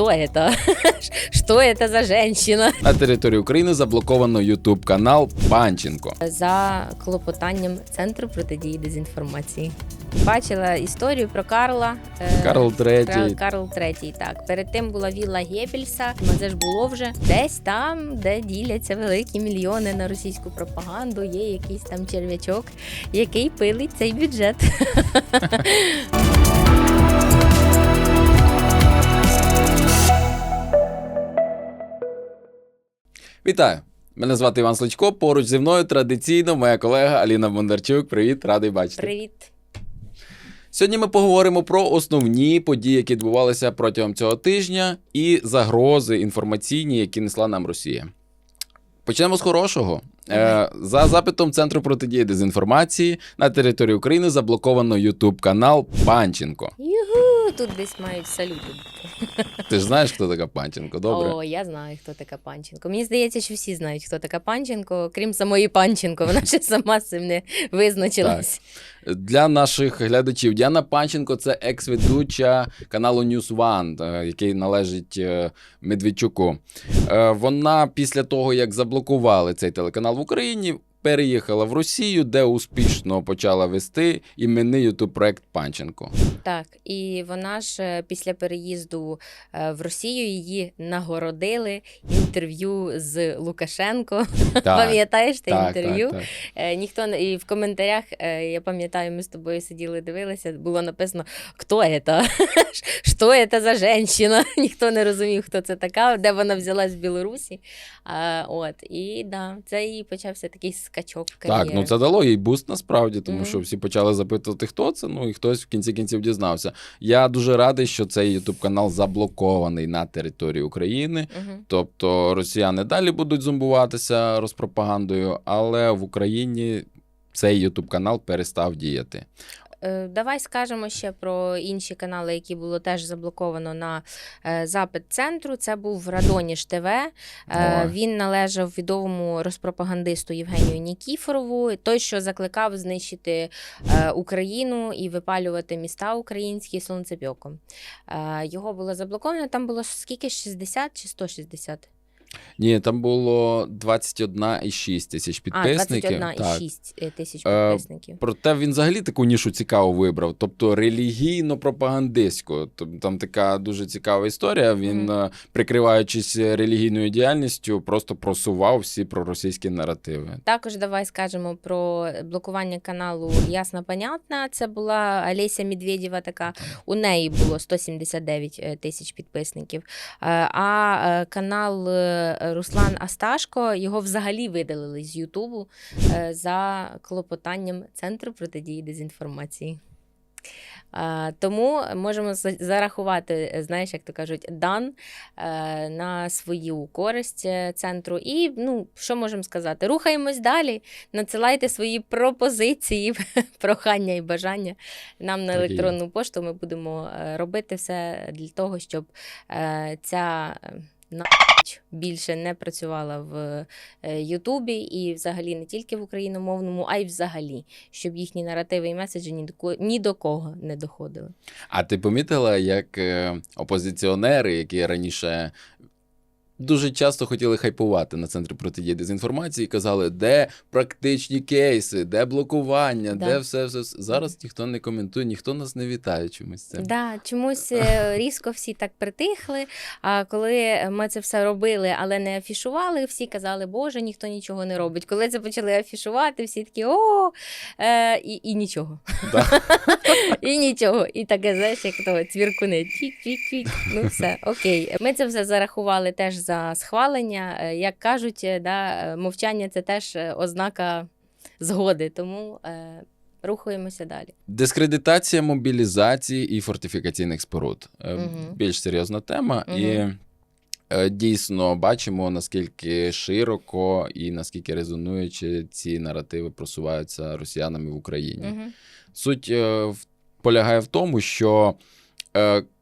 кто это? Что это за женщина? На території України заблоковано Ютуб канал Панченко. За клопотанням Центру протидії дезінформації. Бачила історію про Карла. е, Карл III. Карл III, так. Перед тим була вілла Геббельса. Ну, Це ж було вже десь там, де діляться великі мільйони на російську пропаганду. Є якийсь там черв'ячок, який пилить цей бюджет. Вітаю! Мене звати Іван Сличко. Поруч зі мною традиційно моя колега Аліна Бондарчук. Привіт, радий бачити. Привіт. Сьогодні ми поговоримо про основні події, які відбувалися протягом цього тижня, і загрози інформаційні, які несла нам Росія. Почнемо з хорошого. Е, за запитом Центру протидії дезінформації на території України заблоковано Ютуб канал Панченко. Югу, тут десь мають салюти бути. Ти ж знаєш, хто така Панченко? Добре. О, я знаю, хто така Панченко. Мені здається, що всі знають, хто така Панченко, крім самої Панченко. Вона ще сама з цим не визначилась. Для наших глядачів Діана Панченко це екс-ведуча каналу News One, е, який належить е, Медведчуку. Е, Вона після того, як заблокували цей телеканал в Україні, переїхала в Росію, де успішно почала вести іменний ютуб проект Панченко. Так, і вона ж е, після переїзду е, в Росію її нагородили інтерв'ю з Лукашенко. Пам'ятаєш те інтерв'ю? Так, так. Е, Ніхто і в коментарях, я пам'ятаю, ми з тобою сиділи, дивилися, було написано Хто це? Що це за жінка? Ніхто не розумів, хто це така, де вона взялась в Білорусі. А, от, і да, це і почався такий скачок кар'єри. Так, ну це дало їй буст насправді, тому Мгм. що всі почали запитувати, хто це. Ну і хтось в кінці кінців дізнався. Я дуже радий, що цей ютуб канал заблокований на території України. Мгм. Тобто росіяни далі будуть зомбуватися розпропагандою, але в Україні цей ютуб канал перестав діяти. Е, Давай скажемо ще про інші канали, які було теж заблоковано на е, запит центру. Це був Радоніш ТВ. Е, Він належав відомому розпропагандисту Євгенію Нікіфорову, той, що закликав знищити Україну і випалювати міста українські сонцепьоком. Його було заблоковано. Там було скільки? 60 чи 160? Ні, там було 21,6 тисяч підписників. А, 21,6 Так. тисяч Е, підписників. Проте він взагалі таку нішу цікаву вибрав, тобто релігійно-пропагандистську. Тобто Там така дуже цікава історія. Він, е, прикриваючись релігійною діяльністю, просто просував всі проросійські наративи. Також давай скажемо про блокування каналу Ясно Понятно. Це була Олеся Медведєва така. У неї було 179 е, тисяч підписників. Е, А е, канал е, Руслан Асташко його взагалі видалили з Ютубу е, за клопотанням Центру протидії дезінформації. Тому можемо зарахувати, знаєш, як то кажуть, дан е, на свою користь е, центру. І ну, що можемо сказати? Рухаємось далі. Надсилайте свої пропозиції, прохання і бажання нам на електронну пошту. Ми будемо робити все для того, щоб ця. Нач більше не працювала в е, Ютубі і взагалі не тільки в україномовному, а й взагалі, щоб їхні наративи і меседжі ні до кого, ні до кого не доходили. А ти помітила, як е, опозиціонери, які раніше дуже часто хотіли хайпувати на центрі протидії дезінформації, казали, де практичні кейси, де блокування, Да. де все, все, все. Зараз ніхто не коментує, ніхто нас не вітає чомусь цим. Да, чомусь е, різко всі так притихли. А коли ми це все робили, але не афішували, всі казали, Боже, ніхто нічого не робить. Коли це почали афішувати, всі такі о, е, і, і нічого. Да. І нічого. І таке, знаєш, як того цвіркуни. Тік-тік-тік. Ну все, окей. Ми це все зарахували теж за схвалення. Е, Як кажуть, е, да, е, мовчання це теж ознака згоди. Тому е, рухаємося далі. Дискредитація мобілізації і фортифікаційних споруд. Мгм. Більш серйозна тема. І е, дійсно бачимо, наскільки широко і наскільки резонуючи ці наративи просуваються росіянами в Україні. Угу. Суть полягає в тому, що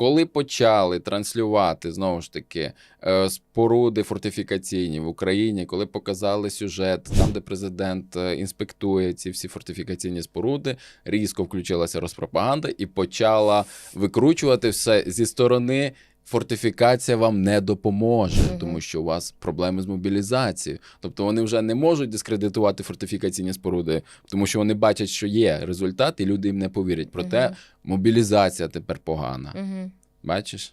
коли почали транслювати знову ж таки е, споруди фортифікаційні в Україні, коли показали сюжет, там, де президент е, інспектує ці всі фортифікаційні споруди, різко включилася розпропаганда і почала викручувати все зі сторони фортифікація вам не допоможе, угу. тому що у вас проблеми з мобілізацією. Тобто вони вже не можуть дискредитувати фортифікаційні споруди, тому що вони бачать, що є результат, і люди їм не повірять. Проте угу. мобілізація тепер погана. Угу. Бачиш?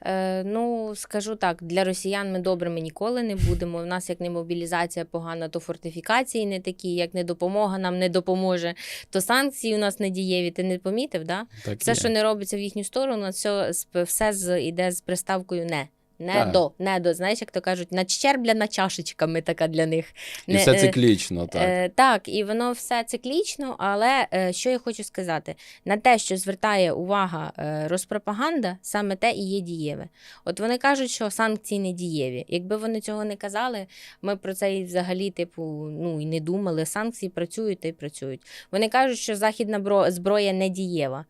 Е, ну, скажу так, для росіян ми добрими ніколи не будемо. У нас як не мобілізація погана, то фортифікації не такі, як не допомога нам не допоможе, то санкції у нас не дієві. Ти не помітив, да? Так Все, є. що не робиться в їхню сторону, все, все з, іде з приставкою не. Не Так. до, не до. Знаєш, як то кажуть, начербляна чашечками така для них. І Не, все е, циклічно, так. Е, так, і воно все циклічно, але е, що я хочу сказати, на те, що звертає увага е, розпропаганда, саме те і є дієве. От вони кажуть, що санкції не дієві. Якби вони цього не казали, ми про це і взагалі, типу, ну і не думали. Санкції працюють та й працюють. Вони кажуть, що західна бро- зброя не дієва.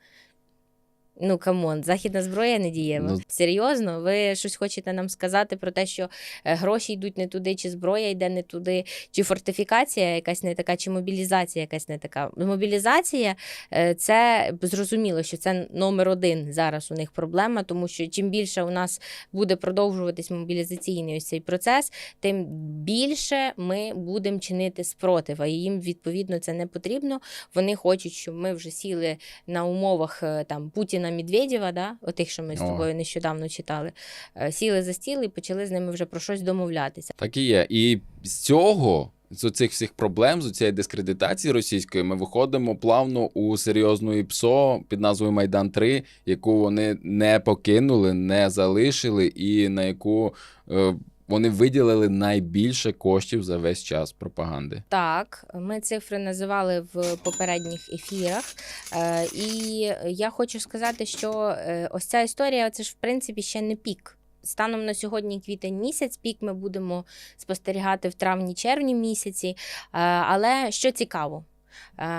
Ну, камон, західна зброя не дієва. Ну- Серйозно, ви щось хочете нам сказати про те, що е, гроші йдуть не туди, чи зброя йде не туди, чи фортифікація якась не така, чи мобілізація якась не така. Мобілізація е, це зрозуміло, що це номер один зараз у них проблема, тому що чим більше у нас буде продовжуватись мобілізаційний ось цей процес, тим більше ми будемо чинити спротив. А їм відповідно це не потрібно. Вони хочуть, щоб ми вже сіли на умовах е, там Путіна Медведєва, да, отих, що ми з тобою нещодавно читали, е, сіли за стіл і почали з ними вже про щось домовлятися. Так і є. І з цього, з цих всіх проблем, з цієї дискредитації російської, ми виходимо плавно у серйозну ІПСО під назвою Майдан 3, яку вони не покинули, не залишили, і на яку е, вони виділили найбільше коштів за весь час пропаганди. Так, ми цифри називали в попередніх ефірах. Е, і я хочу сказати, що е, ось ця історія це ж в принципі ще не пік. Станом на сьогодні квітень місяць, пік ми будемо спостерігати в травні-червні місяці. Е, Але що цікаво,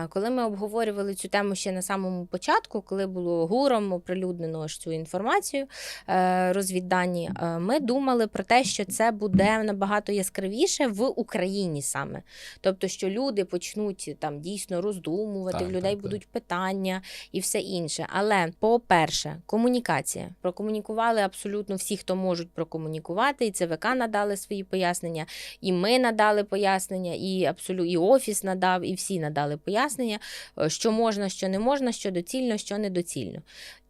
коли ми обговорювали цю тему ще на самому початку, коли було гуром оприлюднено ось цю інформацію, е, розвіддані, е, ми думали про те, що це буде набагато яскравіше в Україні саме. Тобто, що люди почнуть там дійсно роздумувати, Так, в людей так, так. будуть питання і все інше. Але, по-перше, комунікація. Прокомунікували абсолютно всі, хто можуть прокомунікувати, і ЦВК надали свої пояснення, і ми надали пояснення, і абсолютно і офіс надав, і всі надали пояснення, е, що можна, що не можна, що доцільно, що недоцільно.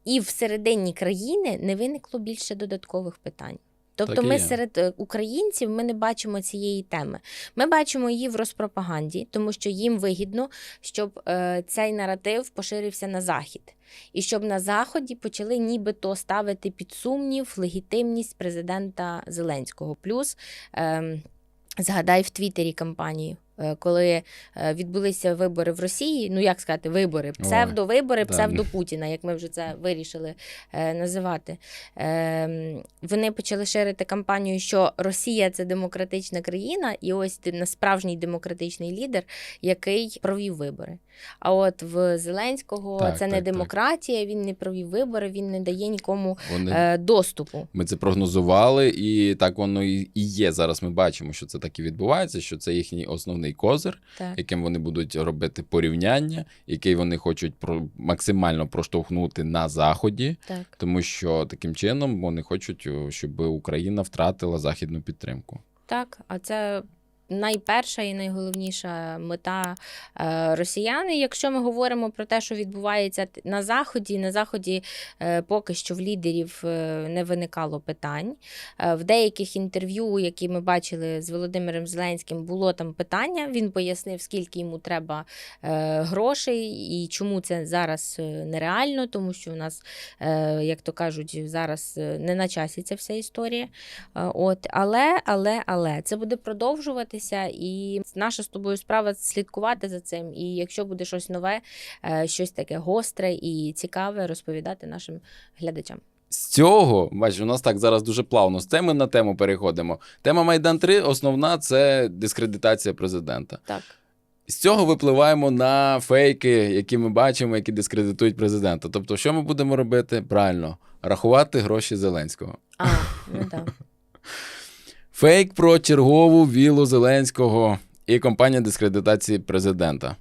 І всередині країни не виникло більше додаткових питань. Тобто, Так ми серед е, українців ми не бачимо цієї теми. Ми бачимо її в розпропаганді, тому що їм вигідно, щоб е, цей наратив поширився на захід, і щоб на заході почали нібито ставити під сумнів легітимність президента Зеленського. Плюс ем, згадай в Твіттері кампанію. Е, Коли е, відбулися вибори в Росії, ну як сказати, вибори, псевдовибори, да. псевдо Путіна, як ми вже це вирішили е, називати. Ем, вони почали ширити кампанію, що Росія це демократична країна, і ось справжній демократичний лідер, який провів вибори. А от в Зеленського Так, це не так, так. демократія, він не провів вибори, він не дає нікому Вони доступу. Ми це прогнозували, і так воно і є. Зараз ми бачимо, що це так і відбувається, що це їхній основний козир, Так. яким вони будуть робити порівняння, який вони хочуть про максимально проштовхнути на заході, Так. тому що таким чином вони хочуть, щоб Україна втратила західну підтримку. Так, а це найперша і найголовніша мета е, росіян. І Якщо ми говоримо про те, що відбувається на заході, на заході е, поки що в лідерів е, не виникало питань. В деяких інтерв'ю, які ми бачили з Володимиром Зеленським, було там питання. Він пояснив, скільки йому треба грошей і чому це зараз нереально, тому що у нас, як то кажуть, зараз не на часі ця вся історія. От, але, але, але це буде продовжуватися, і наша з тобою справа слідкувати за цим. І якщо буде щось нове, е, щось таке гостре і цікаве, розповідати нашим глядачам. З цього, бачиш, у нас так зараз дуже плавно з теми на тему переходимо. Тема Майдан 3 основна це дискредитація президента. Так. З цього випливаємо на фейки, які ми бачимо, які дискредитують президента. Тобто, що ми будемо робити? Правильно, рахувати гроші Зеленського. А, ну так. Фейк про чергову вілу Зеленського і компанія дискредитації президента.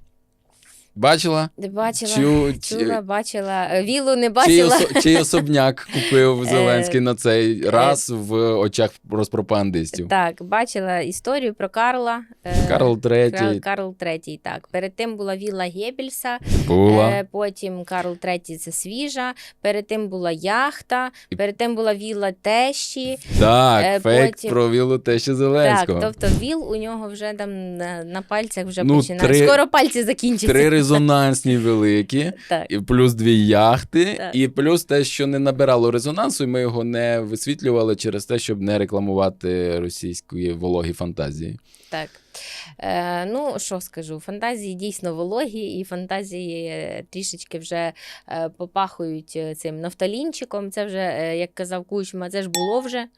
Бачила? Бачила, Чу- чула, чи- бачила. Е, Вілу не Чий, бачила. осо- чий особняк купив Е, Зеленський на цей раз в очах розпропагандистів? Так, бачила історію про Карла. е, Карл Кра- III Карл III, так. Перед тим була вілла Геббельса, була. е, потім Карл III це свіжа, перед тим була яхта, І- перед тим була вілла тещі. Так, е, фейк потім- про вілу тещі Так, Зеленського. тобто віл у нього вже там на, на пальцях вже Ну, починає. три- Скоро пальці закінчаться. Три резонансні великі, Так. і плюс дві яхти, Так. і плюс те, що не набирало резонансу, і ми його не висвітлювали через те, щоб не рекламувати російської вологі фантазії. Так. Е, ну, що скажу, фантазії дійсно вологі, і фантазії е, трішечки вже е, попахують е, цим нафталінчиком. Це вже, е, як казав Кучма, це ж було вже.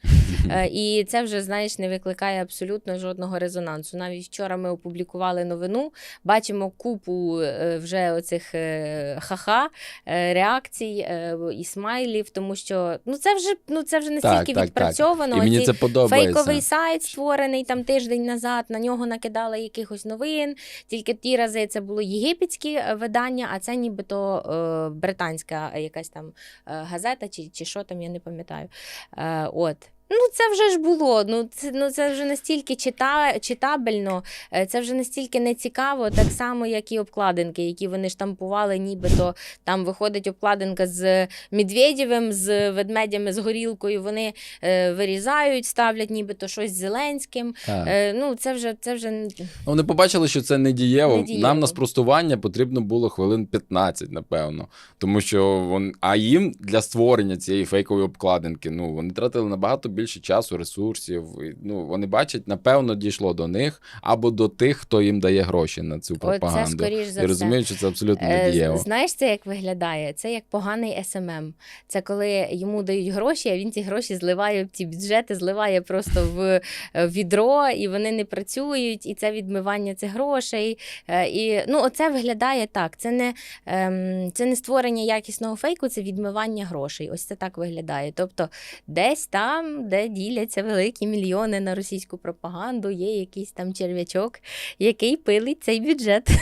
Е, і це вже, знаєш, не викликає абсолютно жодного резонансу. Навіть вчора ми опублікували новину, бачимо купу е, вже оцих е, ха-ха е, реакцій е, і смайлів, тому що ну, це вже, ну, це вже настільки так, так. відпрацьовано. і мені це подобається. Фейковий сайт створений там тиждень назад. На нього накидали якихось новин. Тільки ті рази це було єгипетські е, видання, а це нібито е, британська якась там е, газета, чи, чи що там, я не пам'ятаю. Е, от. Ну, це вже ж було. Ну, це, ну, це вже настільки чита, читабельно, е, це вже настільки нецікаво, так само, як і обкладинки, які вони штампували, нібито там виходить обкладинка з Медведєвим, з ведмедями, з горілкою. Вони е, вирізають, ставлять нібито щось з Зеленським. Е, ну, це вже, це вже Ну, Вони побачили, що це. Не дієво. Нам на спростування потрібно було хвилин 15, напевно. Тому що вон... а їм для створення цієї фейкової обкладинки, ну вони тратили набагато більше часу, ресурсів. І, ну вони бачать, напевно, дійшло до них або до тих, хто їм дає гроші на цю пропаганду. скоріш за І розуміють, що це абсолютно не Е, дієво. Знаєш, це як виглядає? Це як поганий СММ. Це коли йому дають гроші, а він ці гроші зливає в ці бюджети, зливає просто в е, відро, і вони не працюють, і це відмивання цих грошей. Е, І ну, оце виглядає так. Це не, ем, це не створення якісного фейку, це відмивання грошей. Ось це так виглядає. Тобто, десь там, де діляться великі мільйони на російську пропаганду, є якийсь там черв'ячок, який пилить цей бюджет.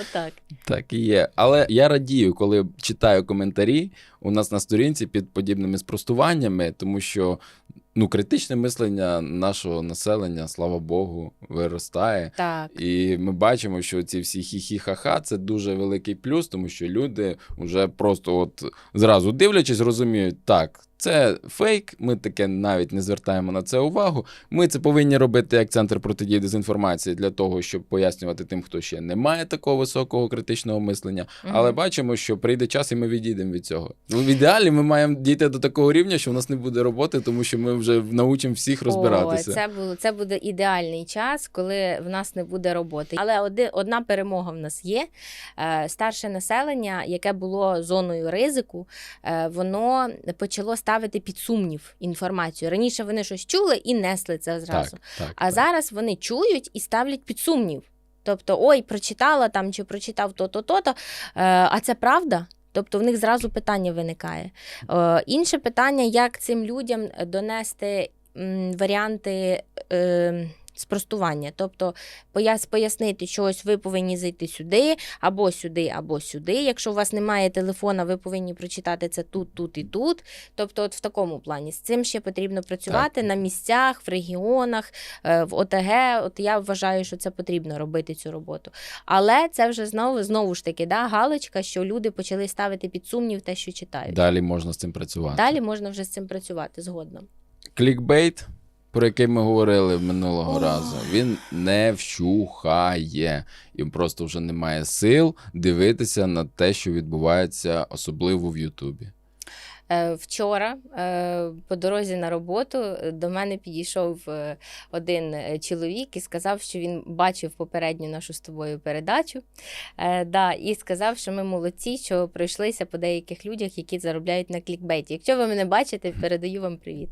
Отак. Так і є. Але я радію, коли читаю коментарі у нас на сторінці під подібними спростуваннями, тому що ну, критичне мислення нашого населення, слава Богу, виростає. Так. І ми бачимо, що ці всі хі-хі-ха-ха це дуже великий плюс, тому що люди вже просто от зразу дивлячись, розуміють, так. Це фейк, ми таке навіть не звертаємо на це увагу. Ми це повинні робити як центр протидії дезінформації для того, щоб пояснювати тим, хто ще не має такого високого критичного мислення. Мгм. Але бачимо, що прийде час, і ми відійдемо від цього. Ну, в ідеалі ми маємо дійти до такого рівня, що в нас не буде роботи, тому що ми вже научимо всіх розбиратися. О, це, було, це буде ідеальний час, коли в нас не буде роботи. Але оди, одна перемога в нас є. Е, старше населення, яке було зоною ризику, е, воно почало ставити під сумнів інформацію. Раніше вони щось чули і несли це зразу. Так, так, А так. зараз вони чують і ставлять під сумнів. Тобто, ой, прочитала там чи прочитав то-то, то-то. Е, а це правда? Тобто в них зразу питання виникає. Е, інше питання, як цим людям донести варіанти. Спростування, тобто пояс, пояснити, що ось ви повинні зайти сюди, або сюди, або сюди. Якщо у вас немає телефона, ви повинні прочитати це тут, тут і тут. Тобто, от в такому плані з цим ще потрібно працювати Так. на місцях, в регіонах, е, в ОТГ. От я вважаю, що це потрібно робити цю роботу. Але це вже знову знову ж таки да, галочка, що люди почали ставити під сумнів те, що читають. Далі можна з цим працювати. Далі можна вже з цим працювати згодно. Клікбейт, про який ми говорили минулого разу, він не вщухає. Їм просто вже немає сил дивитися на те, що відбувається, особливо в Ютубі. Е, Вчора е, по дорозі на роботу е, до мене підійшов один чоловік і сказав, що він бачив попередню нашу з тобою передачу. Да, і сказав, що ми молодці, що пройшлися по деяких людях, які заробляють на клікбейті. Якщо ви мене бачите, передаю вам привіт.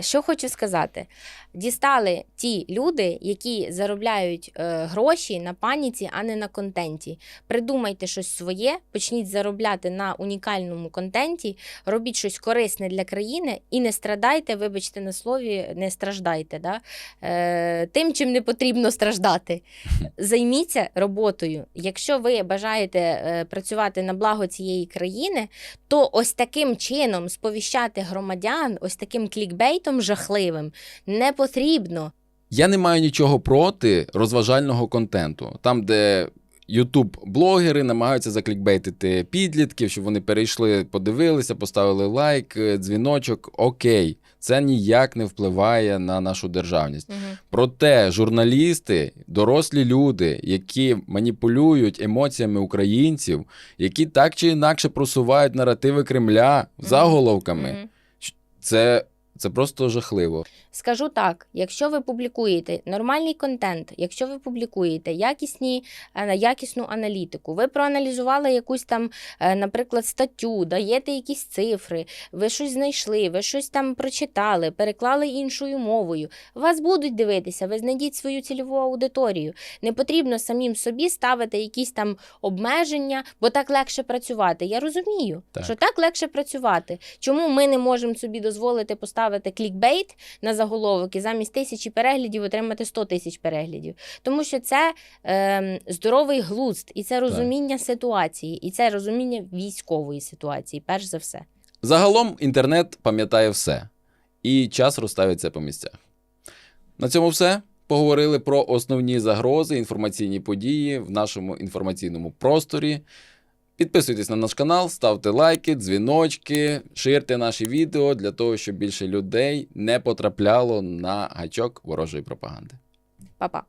Що хочу сказати: дістали ті люди, які заробляють гроші на паніці, а не на контенті. Придумайте щось своє, почніть заробляти на унікальному контенті. Контенті, робіть щось корисне для країни і не страдайте, вибачте на слові, не страждайте. Да? Е, тим, чим не потрібно страждати. Займіться роботою. Якщо ви бажаєте е, працювати на благо цієї країни, то ось таким чином сповіщати громадян, ось таким клікбейтом жахливим не потрібно. Я не маю нічого проти розважального контенту, там, де Ютуб-блогери намагаються заклікбейтити підлітків, щоб вони перейшли, подивилися, поставили лайк, е, дзвіночок. Окей, це ніяк не впливає на нашу державність. Проте журналісти, дорослі люди, які маніпулюють емоціями українців, які так чи інакше просувають наративи Кремля заголовками, Мгм. це, це просто жахливо. Скажу так: якщо ви публікуєте нормальний контент, якщо ви публікуєте якісні, е, якісну аналітику, ви проаналізували якусь там, е, наприклад, статтю, даєте якісь цифри, ви щось знайшли, ви щось там прочитали, переклали іншою мовою. Вас будуть дивитися, ви знайдіть свою цільову аудиторію. Не потрібно самим собі ставити якісь там обмеження, бо так легше працювати. Я розумію, Так. що так легше працювати. Чому ми не можемо собі дозволити поставити клікбейт на заголовок і замість тисячі переглядів отримати 100 тисяч переглядів? Тому що це е, здоровий глузд, і це розуміння ситуації, і це розуміння військової ситуації, перш за все. Загалом інтернет пам'ятає все, і час розставиться по місцях. На цьому все. Поговорили про основні загрози, інформаційні події в нашому інформаційному просторі. Підписуйтесь на наш канал, ставте лайки, дзвіночки, ширте наші відео для того, щоб більше людей не потрапляло на гачок ворожої пропаганди. Па-па.